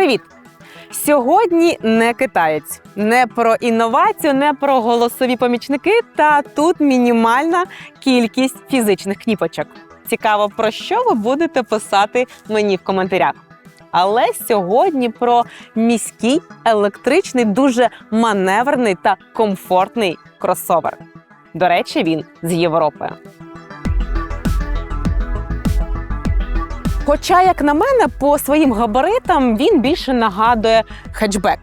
Привіт! Сьогодні не китаєць, не про інновацію, не про голосові помічники. Та тут мінімальна кількість фізичних кніпочок. Цікаво, про що ви будете писати мені в коментарях. Але сьогодні про міський електричний, дуже маневрений та комфортний кросовер. До речі, він з Європи. Хоча, як на мене, по своїм габаритам він більше нагадує хетчбек.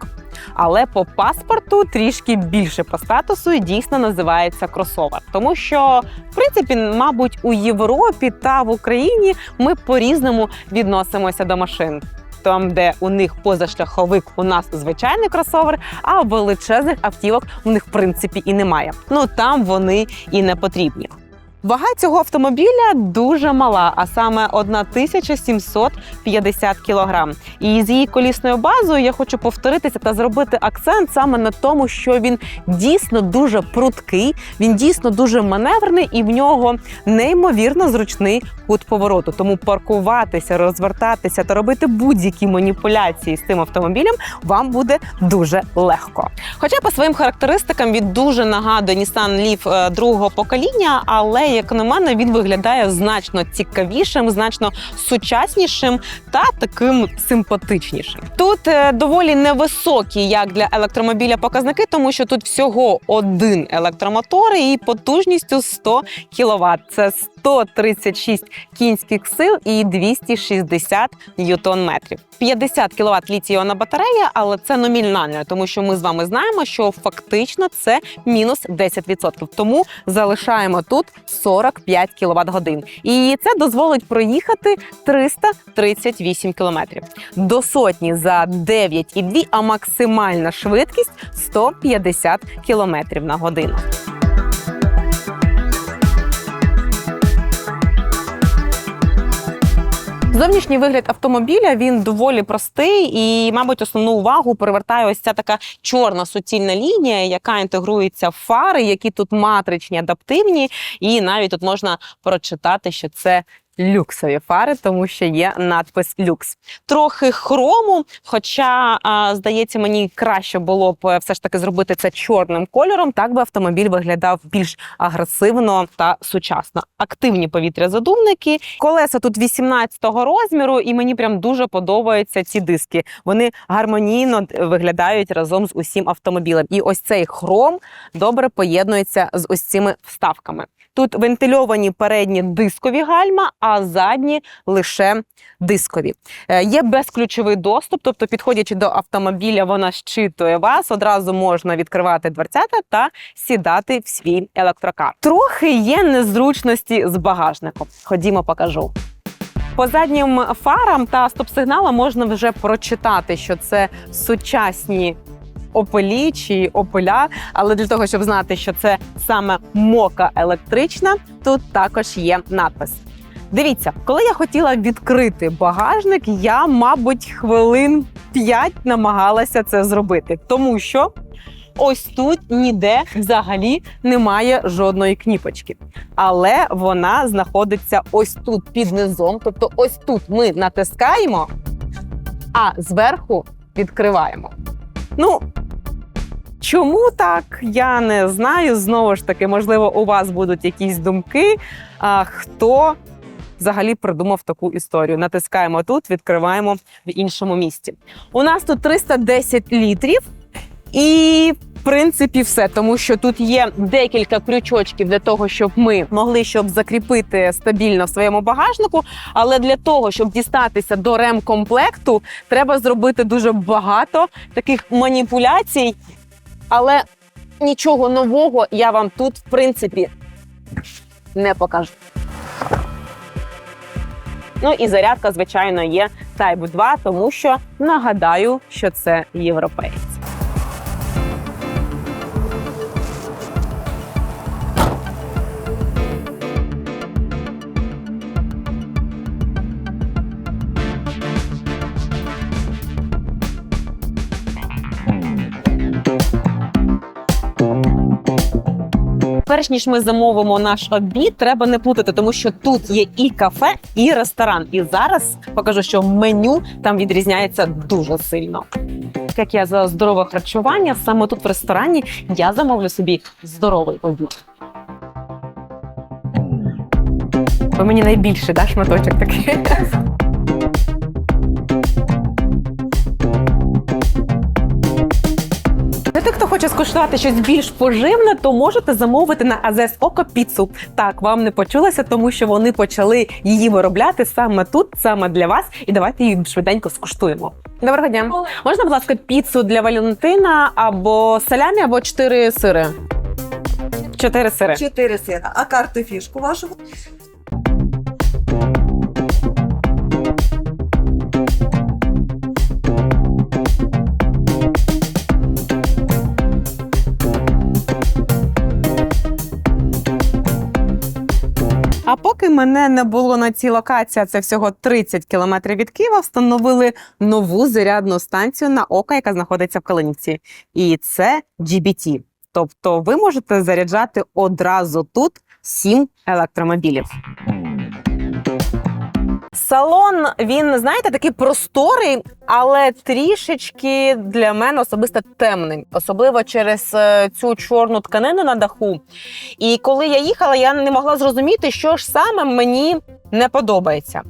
Але по паспорту трішки більше по статусу і дійсно називається кросовер. Тому що, в принципі, мабуть, у Європі та в Україні ми по-різному відносимося до машин. Там, де у них позашляховик, у нас звичайний кросовер, а величезних автівок у них в принципі і немає. Ну там вони і не потрібні. Вага цього автомобіля дуже мала, а саме 1750 кілограм. І з її колісною базою я хочу повторитися та зробити акцент саме на тому, що він дійсно дуже пруткий, він дійсно дуже маневрений і в нього неймовірно зручний кут повороту. Тому паркуватися, розвертатися та робити будь-які маніпуляції з цим автомобілем вам буде дуже легко. Хоча по своїм характеристикам він дуже нагадує Nissan Leaf е, другого покоління, але як на мене, він виглядає значно цікавішим, значно сучаснішим та таким симпатичнішим. Тут е, доволі невисокі, як для електромобіля, показники, тому що тут всього один електромотор і потужністю 100 кВт. Це 136 кінських сил і 260 ньютон метрів. 50 кВт літій-іонна батарея, але це номінально, тому що ми з вами знаємо, що фактично це мінус 10%. Тому залишаємо тут 45 кВт годин. І це дозволить проїхати 338 км. До сотні за 9,2, а максимальна швидкість 150 км на годину. Зовнішній вигляд автомобіля він доволі простий, і, мабуть, основну увагу привертає ось ця така чорна суцільна лінія, яка інтегрується в фари, які тут матричні, адаптивні, і навіть тут можна прочитати, що це. Люксові фари, тому що є надпис люкс. Трохи хрому, хоча, здається, мені краще було б е, все ж таки зробити це чорним кольором. Так би автомобіль виглядав більш агресивно та сучасно. Активні повітрязадувники. Колеса тут 18-го розміру, і мені прям дуже подобаються ці диски. Вони гармонійно виглядають разом з усім автомобілем. І ось цей хром добре поєднується з цими вставками. Тут вентильовані передні дискові гальма, а задні лише дискові. Е, Є безключовий доступ, тобто, підходячи до автомобіля, вона щитує вас. Одразу можна відкривати дверцята та сідати в свій електрокар. Трохи є незручності з багажником. Ходімо, покажу. По заднім фарам та стоп-сигналам можна вже прочитати, що це сучасні опелі чи опеля. Але для того, щоб знати, що це саме мока електрична, тут також є надпис. Дивіться, коли я хотіла відкрити багажник, я, мабуть, хвилин 5 намагалася це зробити, тому що ось тут ніде взагалі немає жодної кніпочки. Але вона знаходиться ось тут під низом. Тобто, ось тут ми натискаємо, а зверху відкриваємо. Ну, чому так? Я не знаю. Знову ж таки, можливо, у вас будуть якісь думки. А хто взагалі придумав таку історію? Натискаємо тут, відкриваємо в іншому місці. У нас тут 310 літрів, і принципі все, тому що тут є декілька крючочків для того, щоб ми могли щоб закріпити стабільно в своєму багажнику. Але для того, щоб дістатися до ремкомплекту, треба зробити дуже багато таких маніпуляцій. Але нічого нового я вам тут, в принципі, не покажу. Ну і зарядка, звичайно, є Type 2, тому що нагадаю, що це європейці. Перш ніж ми замовимо наш обід, треба не плутати, тому що тут є і кафе, і ресторан. І зараз покажу, що меню там відрізняється дуже сильно. Як я за здорове харчування, саме тут в ресторані я замовлю собі здоровий обід. Бо мені найбільше да, шматочок такий. Хто щось більш поживне, то можете замовити на Азес Око піцу. Так, вам не почулося, тому що вони почали її виробляти саме тут, саме для вас. І давайте її швиденько скуштуємо. Доброго дня. Можна, будь ласка, піцу для Валентина або салямі, або чотири сири. Чотири сири. Чотири сира. А карту фішку вашу? Поки мене не було на цій локації, це всього 30 кілометрів від Києва, встановили нову зарядну станцію на ока, яка знаходиться в Калинівці. І це GBT. Тобто ви можете заряджати одразу тут сім електромобілів. Салон, він, знаєте, такий просторий, але трішечки для мене особисто темний, особливо через е, цю чорну тканину на даху. І коли я їхала, я не могла зрозуміти, що ж саме мені не подобається.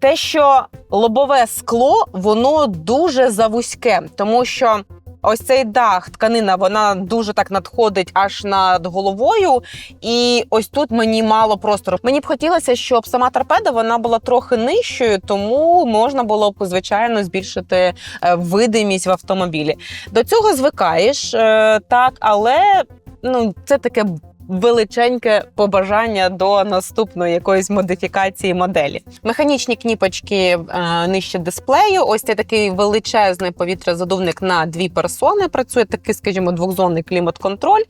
Те, що лобове скло, воно дуже завузьке, тому що. Ось цей дах, тканина, вона дуже так надходить аж над головою, і ось тут мені мало простору. Мені б хотілося, щоб сама торпеда вона була трохи нижчою, тому можна було б звичайно збільшити е, видимість в автомобілі. До цього звикаєш, е, так, але ну це таке величеньке побажання до наступної якоїсь модифікації моделі. Механічні кніпочки е, нижче дисплею. Ось це такий величезний повітрязадувник на дві персони. Працює такий, скажімо, двохзонний клімат-контроль,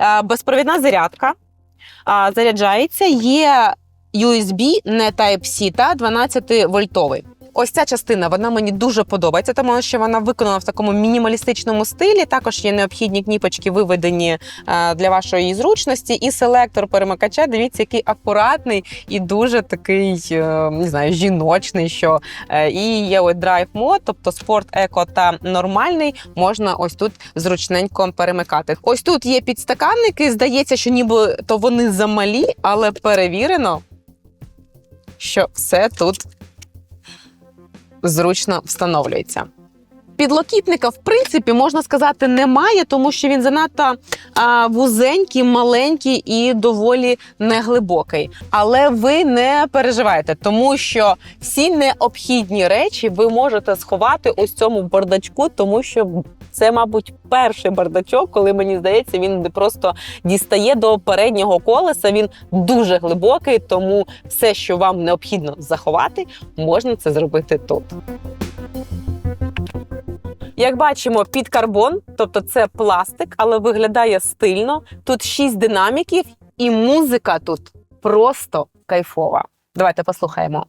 е, безпровідна зарядка. А, заряджається. Є USB, не Type-C, та 12 вольтовий. Ось ця частина вона мені дуже подобається, тому що вона виконана в такому мінімалістичному стилі. Також є необхідні кніпочки, виведені е, для вашої зручності. І селектор перемикача. Дивіться, який акуратний і дуже такий е, не знаю, жіночний. Що е, і є ось драйв мод, тобто спорт, еко та нормальний. Можна ось тут зручненько перемикати. Ось тут є підстаканники. Здається, що ніби то вони замалі, але перевірено, що все тут зручно встановлюється. Підлокітника, в принципі, можна сказати, немає, тому що він занадто а, вузенький, маленький і доволі неглибокий. Але ви не переживайте, тому що всі необхідні речі ви можете сховати ось цьому бардачку, тому що це, мабуть, перший бардачок, коли мені здається, він просто дістає до переднього колеса. Він дуже глибокий, тому все, що вам необхідно заховати, можна це зробити тут. Як бачимо, під карбон, тобто це пластик, але виглядає стильно. Тут шість динаміків, і музика тут просто кайфова. Давайте послухаємо.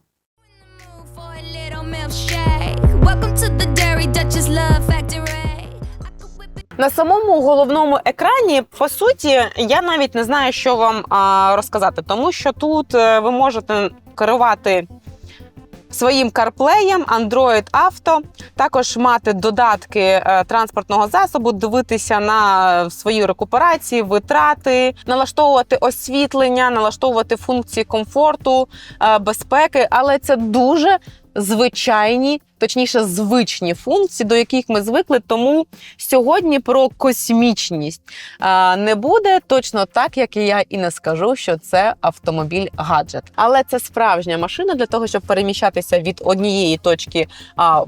На самому головному екрані, по суті, я навіть не знаю, що вам а, розказати, тому що тут е, ви можете керувати своїм карплеєм, Android Auto, також мати додатки е, транспортного засобу, дивитися на свої рекуперації, витрати, налаштовувати освітлення, налаштовувати функції комфорту, е, безпеки, але це дуже звичайні, точніше, звичні функції, до яких ми звикли. Тому сьогодні про космічність не буде точно так, як і я і не скажу, що це автомобіль гаджет. Але це справжня машина для того, щоб переміщатися від однієї точки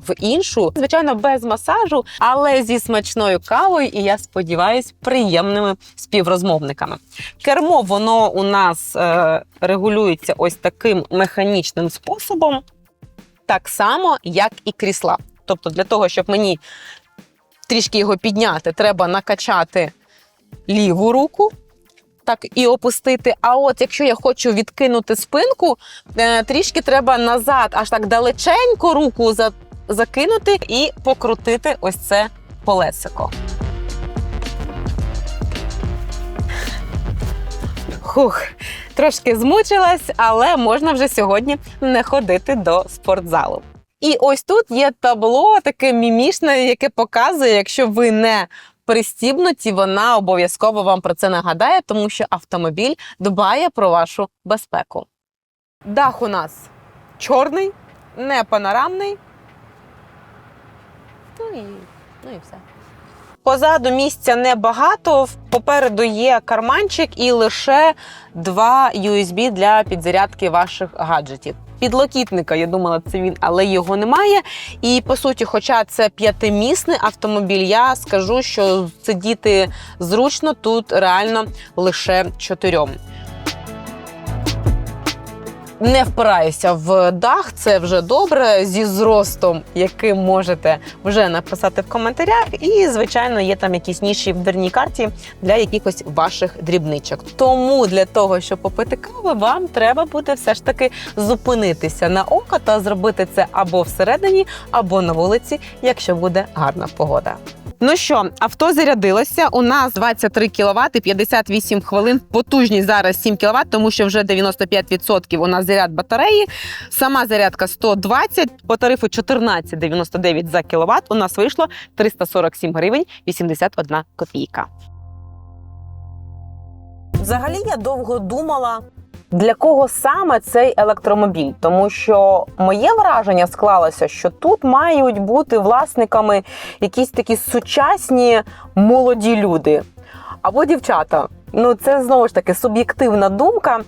в іншу. Звичайно, без масажу, але зі смачною кавою, і я сподіваюся, приємними співрозмовниками. Кермо воно у нас е, регулюється ось таким механічним способом так само, як і крісла. Тобто, для того, щоб мені трішки його підняти, треба накачати ліву руку. Так і опустити. А от якщо я хочу відкинути спинку, е, трішки треба назад, аж так далеченько руку закинути і покрутити ось це колесико. Хух, трошки змучилась, але можна вже сьогодні не ходити до спортзалу. І ось тут є табло, таке мімішне, яке показує, якщо ви не пристібнуті, вона обов'язково вам про це нагадає, тому що автомобіль дбає про вашу безпеку. Дах у нас чорний, не панорамний. Ну і, ну і все. Позаду місця небагато. Попереду є карманчик і лише два USB для підзарядки ваших гаджетів. Підлокітника, я думала, це він, але його немає. І по суті, хоча це п'ятимісний автомобіль, я скажу, що сидіти зручно тут реально лише чотирьом. Не впираюся в дах, це вже добре зі зростом, яким можете вже написати в коментарях. І, звичайно, є там якісь ніші в дверній карті для якихось ваших дрібничок. Тому для того, щоб попити кави, вам треба буде все ж таки зупинитися на око та зробити це або всередині, або на вулиці, якщо буде гарна погода. Ну що, авто зарядилося. У нас 23 кВт і 58 хвилин. Потужність зараз 7 кВт, тому що вже 95% у нас заряд батареї. Сама зарядка 120, по тарифу 14,99 за кВт. У нас вийшло 347 гривень 81 копійка. Взагалі я довго думала. Для кого саме цей електромобіль? Тому що моє враження склалося, що тут мають бути власниками якісь такі сучасні молоді люди або дівчата. Ну, це знову ж таки суб'єктивна думка.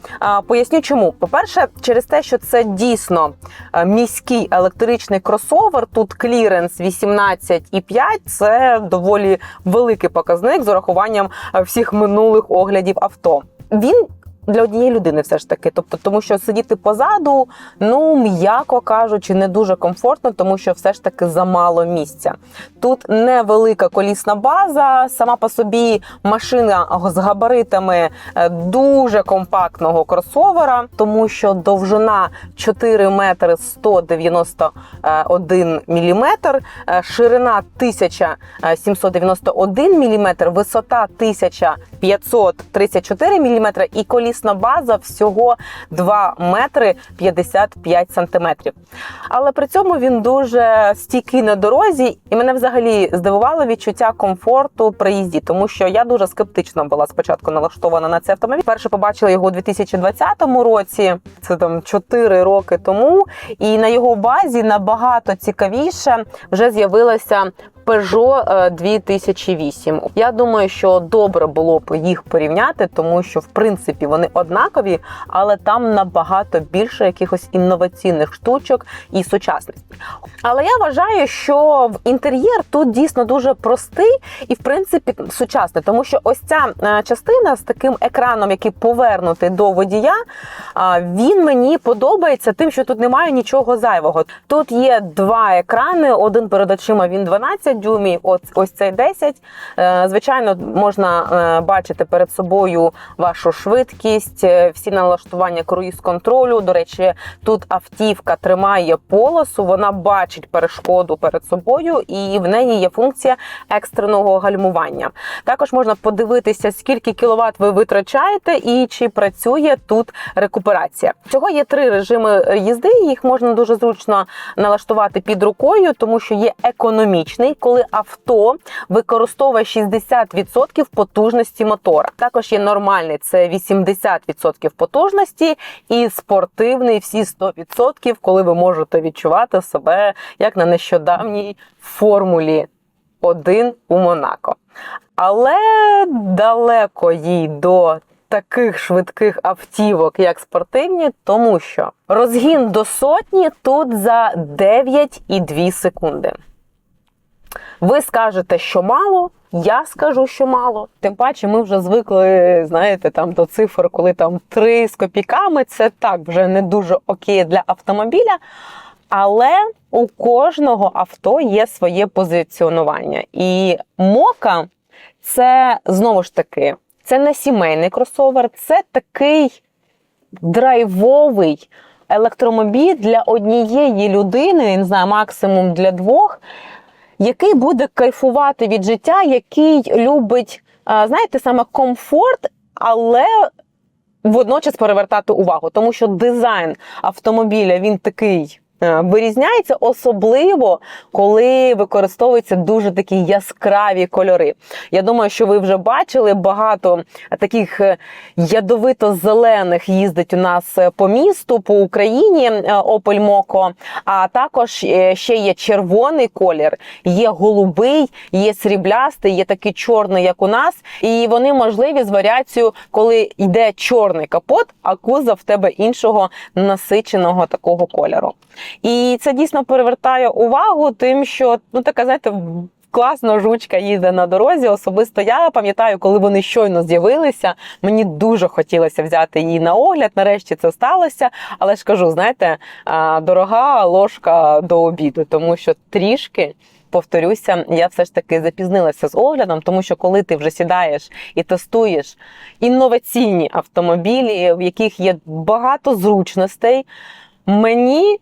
Поясню, чому. По-перше, через те, що це дійсно е, міський електричний кросовер. Тут кліренс 18,5 – це доволі великий показник з урахуванням е, всіх минулих оглядів авто. Він для однієї людини все ж таки. Тобто, тому що сидіти позаду, ну м'яко кажучи, не дуже комфортно, тому що все ж таки замало місця. Тут невелика колісна база, сама по собі машина з габаритами е, дуже компактного кросовера, тому що довжина 4 метри 191 міліметр, е, ширина 1791 міліметр, висота 1534 міліметри і колісна база всього 2 метри 55 сантиметрів. Але при цьому він дуже стійкий на дорозі, і мене взагалі здивувало відчуття комфорту при їзді, тому що я дуже скептично була спочатку налаштована на цей автомобіль. Перше побачила його у 2020 році, це там 4 роки тому. І на його базі набагато цікавіше вже з'явилася Peugeot е, 2008. Я думаю, що добре було б їх порівняти, тому що в принципі вони однакові, але там набагато більше якихось інноваційних штучок і сучасності. Але я вважаю, що в інтер'єр тут дійсно дуже простий і в принципі сучасний, тому що ось ця е, частина з таким екраном, який повернутий до водія, він мені подобається тим, що тут немає нічого зайвого. Тут є два екрани: один перед очима він 12 дюймів, ось, ось цей 10. Е, Звичайно, можна е, бачити перед собою вашу швидкість, е, всі налаштування круїз-контролю. До речі, тут автівка тримає полосу, вона бачить перешкоду перед собою, і в неї є функція екстреного гальмування. Також можна подивитися, скільки кіловат ви витрачаєте і чи працює тут рекуперація. Цього є три режими їзди. Їх можна дуже зручно налаштувати під рукою, тому що є економічний, коли авто використовує 60% потужності мотора. Також є нормальний, це 80% потужності, і спортивний всі 100%, коли ви можете відчувати себе як на нещодавній формулі 1 у Монако. Але далеко їй до таких швидких автівок, як спортивні, тому що розгін до сотні тут за 9,2 секунди. Ви скажете, що мало, я скажу, що мало. Тим паче, ми вже звикли, знаєте, там до цифр, коли там 3 з копійками, це так вже не дуже окей для автомобіля. Але у кожного авто є своє позиціонування. І мока це знову ж таки, це не сімейний кросовер, це такий драйвовий електромобіль для однієї людини, не знаю, максимум для двох, який буде кайфувати від життя, який любить, знаєте, саме комфорт, але водночас перевертати увагу, тому що дизайн автомобіля він такий. Е, Вирізняється особливо, коли використовуються дуже такі яскраві кольори. Я думаю, що ви вже бачили багато таких е, ядовито-зелених їздить у нас е, по місту, по Україні Opel Mokko, А також ще є червоний колір, є голубий, є сріблястий, є такий чорний, як у нас. І вони можливі з варіацією, коли йде чорний капот, а кузов в тебе іншого насиченого такого кольору. І це дійсно перевертає увагу, тим, що ну така знаєте. Класно жучка їде на дорозі. Особисто я пам'ятаю, коли вони щойно з'явилися. Мені дуже хотілося взяти її на огляд. Нарешті це сталося. Але ж кажу, знаєте, дорога ложка до обіду, тому що трішки. Повторюся, я все ж таки запізнилася з оглядом, тому що коли ти вже сідаєш і тестуєш інноваційні автомобілі, в яких є багато зручностей, мені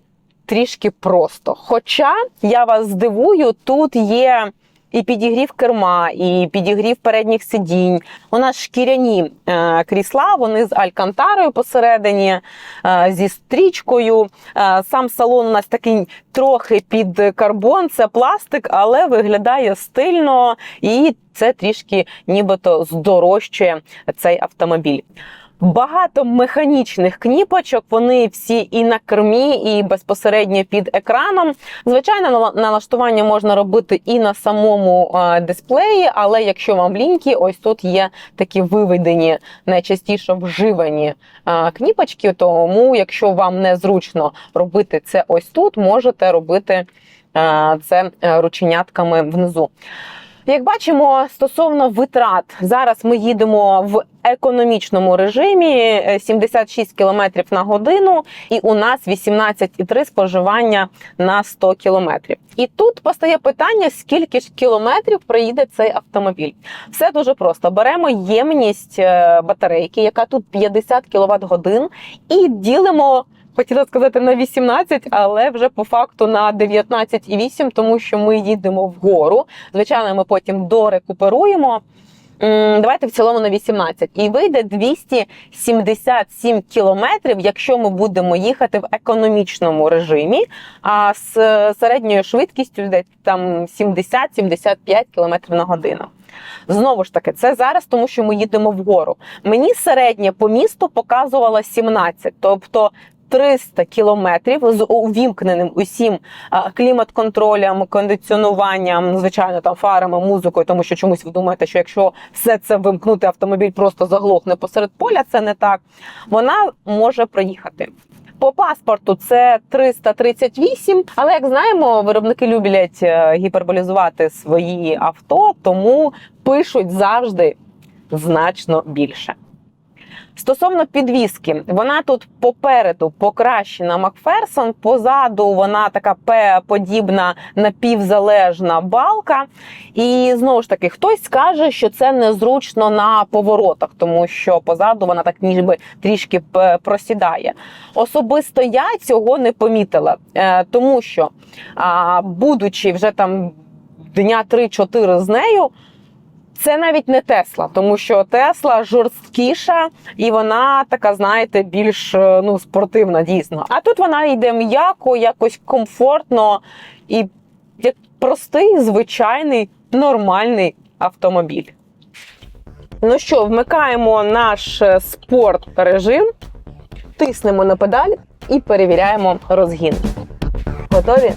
трішки просто. Хоча я вас здивую, тут є. І підігрів керма, і підігрів передніх сидінь. У нас шкіряні е, крісла, вони з алькантарою посередині, е, зі стрічкою. Е, сам салон у нас такий трохи під карбон, це пластик, але виглядає стильно, і це трішки нібито здорожчує цей автомобіль. Багато механічних кніпочок, вони всі і на кермі, і безпосередньо під екраном. Звичайно, налаштування можна робити і на самому дисплеї, але якщо вам ліньки, ось тут є такі виведені, найчастіше вживані кніпочки. Тому, якщо вам незручно робити це ось тут, можете робити це е, рученятками внизу. Як бачимо, стосовно витрат, зараз ми їдемо в економічному режимі е, 76 км на годину, і у нас 18,3 споживання на 100 км. І тут постає питання, скільки ж кілометрів проїде цей автомобіль. Все дуже просто. Беремо ємність е, батарейки, яка тут 50 кВт годин, і ділимо. Хотіла сказати на 18, але вже по факту на 19,8, тому що ми їдемо вгору. Звичайно, ми потім дорекуперуємо. Давайте в цілому на 18. І вийде 277 кілометрів, якщо ми будемо їхати в економічному режимі, а з е, середньою швидкістю десь там 70-75 кілометрів на годину. Знову ж таки, це зараз, тому що ми їдемо вгору. Мені середнє по місту показувало 17, тобто 300 кілометрів з увімкненим усім клімат-контролем, кондиціонуванням, звичайно, там фарами, музикою, тому що чомусь ви думаєте, що якщо все це вимкнути, автомобіль просто заглохне посеред поля. Це не так. Вона може проїхати. По паспорту це 338, але як знаємо, виробники люблять е, гіперболізувати свої авто, тому пишуть завжди значно більше. Стосовно підвіски, вона тут попереду покращена Макферсон, позаду вона така П-подібна напівзалежна балка. І знову ж таки, хтось скаже, що це незручно на поворотах, тому що позаду вона так ніби трішки просідає. Особисто я цього не помітила, е, тому що, будучи вже там дня 3-4 з нею. Це навіть не Тесла, тому що Тесла жорсткіша і вона така, знаєте, більш е, ну, спортивна дійсно. А тут вона йде м'яко, якось комфортно і як простий, звичайний, нормальний автомобіль. Ну що, вмикаємо наш е, спорт режим, тиснемо на педаль і перевіряємо розгін. Готові?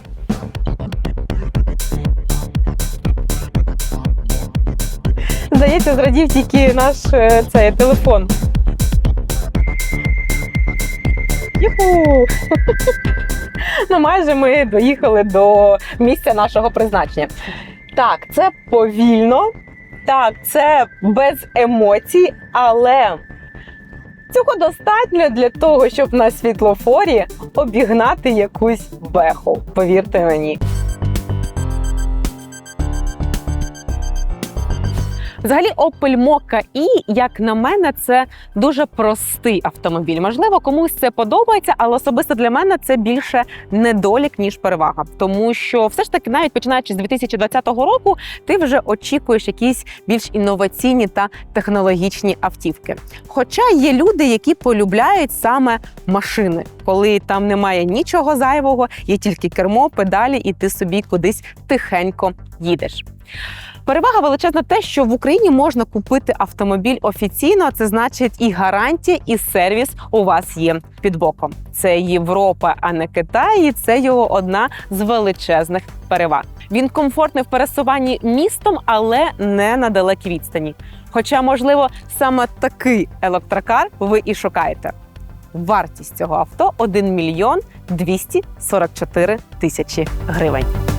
Здається, зрадів тільки наш е, цей телефон. Юху! Ну, майже ми доїхали до місця нашого призначення. Так, це повільно, так, це без емоцій, але цього достатньо для того, щоб на світлофорі обігнати якусь беху. Повірте мені. Взагалі, Opel Mokka E, як на мене, це дуже простий автомобіль. Можливо, комусь це подобається, але особисто для мене це більше недолік ніж перевага, тому що все ж таки, навіть починаючи з 2020 року, ти вже очікуєш якісь більш інноваційні та технологічні автівки. Хоча є люди, які полюбляють саме машини, коли там немає нічого зайвого, є тільки кермо, педалі, і ти собі кудись тихенько їдеш. Перевага величезна те, що в Україні можна купити автомобіль офіційно. Це значить і гарантія, і сервіс у вас є під боком. Це Європа, а не Китай. і Це його одна з величезних переваг. Він комфортний в пересуванні містом, але не на далекій відстані. Хоча, можливо, саме такий електрокар ви і шукаєте. Вартість цього авто 1 мільйон 244 тисячі гривень.